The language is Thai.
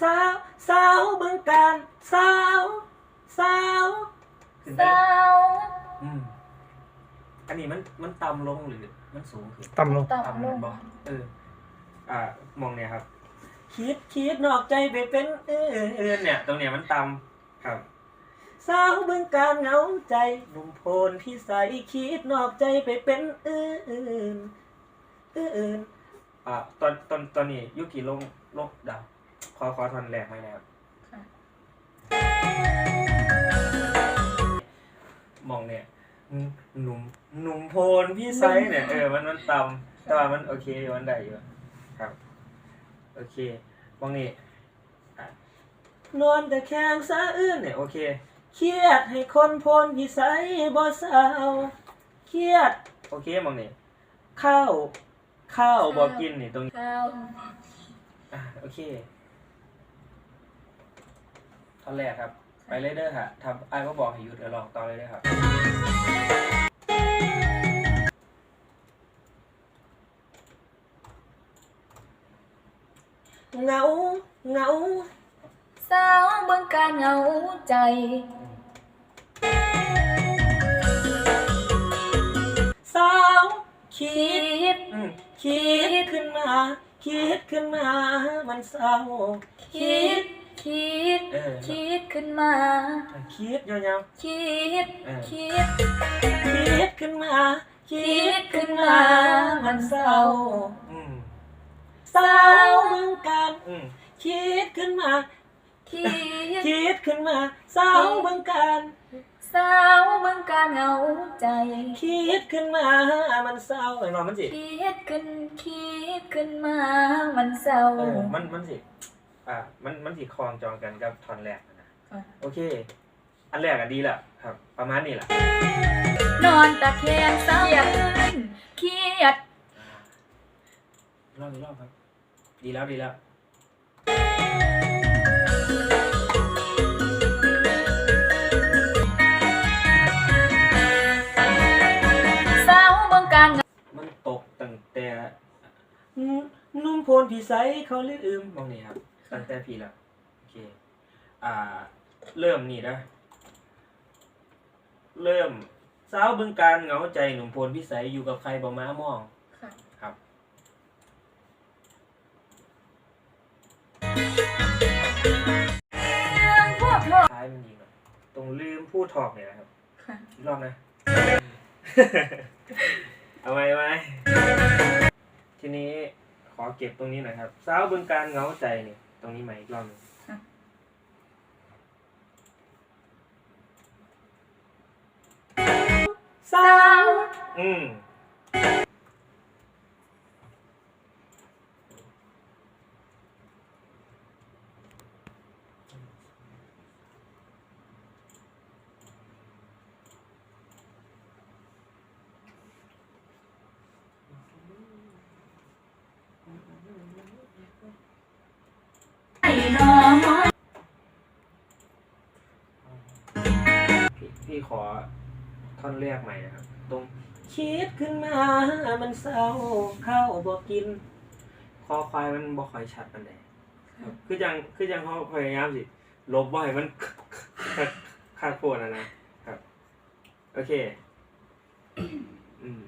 สาวสาวเบิ่งการสาวสาวขึ้นไปสาเลยวอืมอันนี้มันมันต่ำลงหรือมันสูงขึ้น ต่ำลง ต่ำลงบ่เออ อ่ามองเนี่ยครับ คิดคิดนอกใจไปเป็นเออเออเนี่ย ตรงเนี้ยมันต่ำครับ สาวเบิ่งการเหงาใจหนุ่มโพนพี่ใสคิดนอกใจไปเป็นเออเออเออเอออ่าตอนตอนตอนนี้ยุกิลงลงดาวข อขอทอนแรกไหมนะครับค่ะ มองเนี่ยหนุ่มหนุ่มโพนพี่ไซส์เนี่ยเออมันมันต่ำแต่ว่ามันโอเคอยู่มันได้อยู่ครับ โอเคมองนี่อะนอนแต่แข้งสะอื้นเนี่ยโอเคเครียดให้คนโพนพี่ไซส์บ่เศร้าเครียด โอเคมองนี่ข้าวข้าวบ่กินนี่ตรงนี้ข้าว อะโอเค ท่อนแรกครับ ไปเลยเด้อค่ะทำไอ้ายก็บอกให้หยุดเดี๋ยวลองต่อเลยเด้อครับ เหงาเหงาสาวเบิ่งการเหงาใจ สาวคิคิดด อืมคิดขึ้นมา คิดขึ้นมา มันเศร้าคิด คิด เออ คิดขึ้นมา คิดยาวคิดเออคิด ๆคิดขึ้นมา คิดขึ้นมา มันเศร้า อืมสาวเมืองการอืมคิดขึ้นมา คิด คิดขึ้นมาสาวเมืองการสาวเบิ่งการเหงาใจ คิดขึ้นมา มันเศร้าไอ้หนอนมันสิคิดขึ้น คิดขึ้นมา มันเศร้า เออมันมันสิ อ่ามันมันสิคล้องจองกันกับท่อนแรกนะค่ะโอเค อันแรกอะดีแหละครับ ประมาณนี้แหละนอนตะแคงเศร้าเครียดรอบอีกรอบครับ ดีแล้วดีแล้วสาวเบิ่งการเหงามันตกตั้งแต่อืมนุ่มโพนผีใสเขาลืมมองนี่ครับ ตั้งแต่พี่แล้วโอเคอ่าเริ่มนี่นะ เริ่มสาวบึงการเหงาใจหนุ่มพนพิสัยอยู่กับใครบ่ม้ามองค่ะครับท้ายมันยิงตรงลืมพูดถอกเนี่ยนะครับค่ะอีกรอบนะ เอาไหมเอาไหมทีนี้ขอเก็บตรงนี้หน่อยครับ สาวบึงการเหงาใจเนี่ย ตรงนี้ใหม่อีกรอบหนึงสาวอืม พี่พี่ขอท่อนแรกใหม่นะครับ ตรงคิดขึ้นมา มันเศร้าข้าวบอกกิน คอควายมันบอกคอยชัดมันเลยคือจังคือจังเขาพยายามสิ ลบบ่อยมันคาดโพดนะนะครับ โอเค อืม